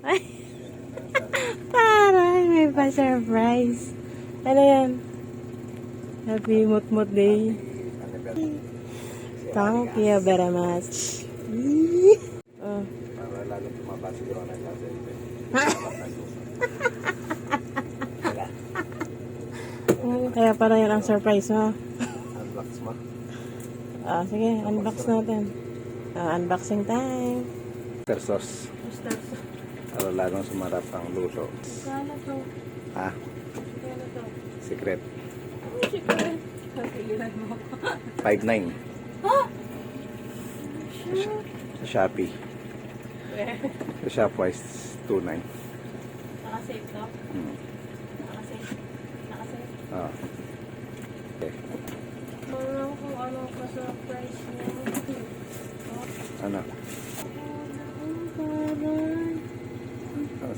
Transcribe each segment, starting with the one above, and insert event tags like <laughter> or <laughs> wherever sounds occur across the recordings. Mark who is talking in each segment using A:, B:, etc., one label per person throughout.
A: <laughs> Ay. May pa-surprise. Ano yan? Happy Mutmut Day. Thank you very much. <laughs> Oh. <laughs> Kaya para yan ang surprise mo.
B: Unbox mo.
A: Ah, sige, unbox natin. Ah, unboxing time.
B: Oyster sauce. Para lalong sumarap ang luto.
A: Kano to?
B: Ha?
A: Kano to?
B: Secret.
A: Ano chicken? Kapiliran mo.
B: 5.9
A: Ha?
B: sa Shopee. Sa Shopwise 2.9.
A: Nakasave to?
B: Hmm.
A: Nakasave. Nakasave.
B: Ah. Okay.
A: Parang kung ano pa surprise niya.
B: Ano?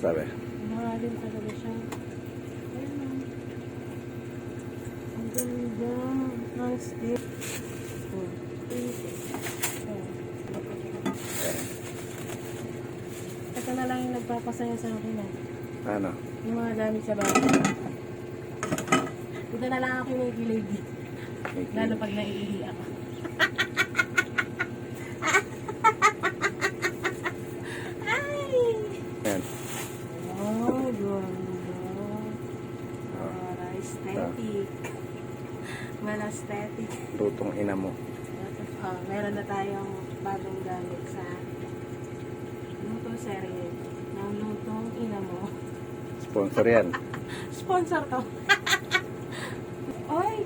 B: Sabi?
A: Mahalin talaga siya. Ayun o. Ang ganda. Oh.
B: Ayan.
A: Ito na lang yung nagpapasaya sa akin ah.
B: Ano?
A: Yung mga gamit sa bahay. Ito na lang ako kinikilig.
B: Mickey.
A: Lalo pag naiihi ako. Ay!
B: Ayan.
A: Oh, ganda.
B: Ah.
A: Para aesthetic. Well, aesthetic.
B: Lutong ina mo.
A: Ah, meron na tayong bagong gamit sa lutong serye ng lutong ina mo.
B: Sponsor yan. <laughs>
A: Sponsor to. <laughs> Oy!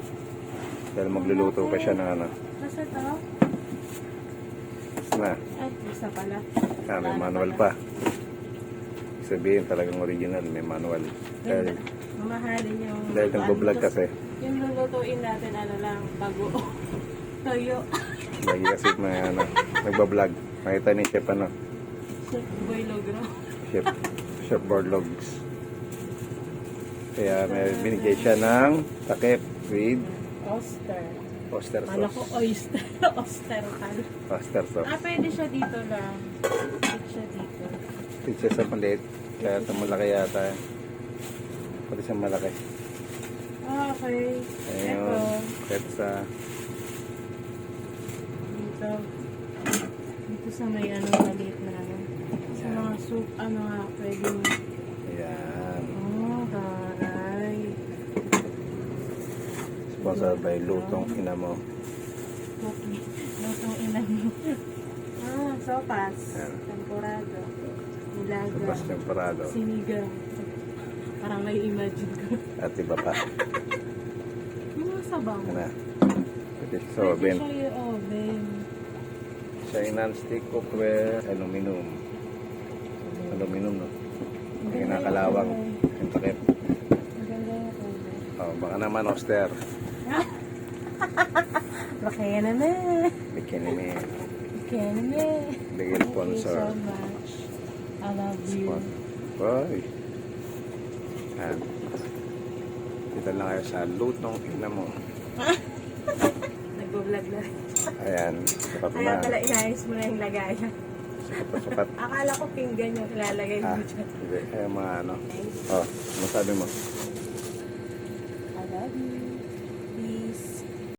B: Dahil magluluto pa siya ng ano.
A: Nasa to?
B: Na.
A: Ay, isa pala.
B: Ah, may manual pa. Sabihin talagang original, may manual. Dahil,
A: Mamahalin yung...
B: dahil nagbablog kasi.
A: Yung lulutuin natin, ano lang, bago. <laughs> Toyo.
B: Lagi kasi may ano, nagbablog. Nakita ni Chef ano,
A: Boy Logro.
B: Chef, Chef Borlogs. Kaya may binigay siya ng takip with
A: Oster.
B: oyster
A: Kala ko
B: sauce.
A: oyster. <laughs> Oster tal.
B: Oyster sauce.
A: Ah, pwede siya dito lang. Pwede siya dito.
B: Pizza sa maliit. Kaya ito malaki yata. eh. Pati sa malaki.
A: Ah, okay. Ito.
B: Ayun. Kahit sa
A: Dito. Dito sa may ano, maliit na ano. Sa mga soup, ano nga, pwede mo.
B: Ayan.
A: Oh, taray.
B: Sponsored by Lutong Ina mo.
A: Cookie. Lutong ilan mo. ah, sopas.
B: Yan.
A: Temporado. Nilaga.
B: Sabas temporado.
A: Sinigang. Parang nai-imagine ko.
B: At iba pa.
A: Yung <laughs> mga sabaw.
B: Ano? Pwede sa
A: Pwede
B: oven.
A: siya yung oven.
B: Siya yung non-stick cookware, aluminum. Aluminum, no?
A: Ganda
B: Kinakalawang.
A: yung
B: Yung takip.
A: oven. Ang ganda yung oven.
B: Oh, baka naman oyster. <laughs>
A: Bakaya naman.
B: Bikini me.
A: Bakaya naman.
B: Bigay
A: Thank you
B: sponsor.
A: so much. I love you.
B: Sponsor. Ayan. Dito lang kayo sa lutong ina mo. <laughs>
A: Nagbo-vlog na.
B: Ayan.
A: Sapat
B: na.
A: Ayaw pala inayos mo na yung lagayan.
B: Sapat, sapat. <laughs>
A: Akala ko pinggan yung ilalagay
B: ah,
A: mo dyan.
B: Hindi. Ayan mga ano. Oh, masabi mo. I love you.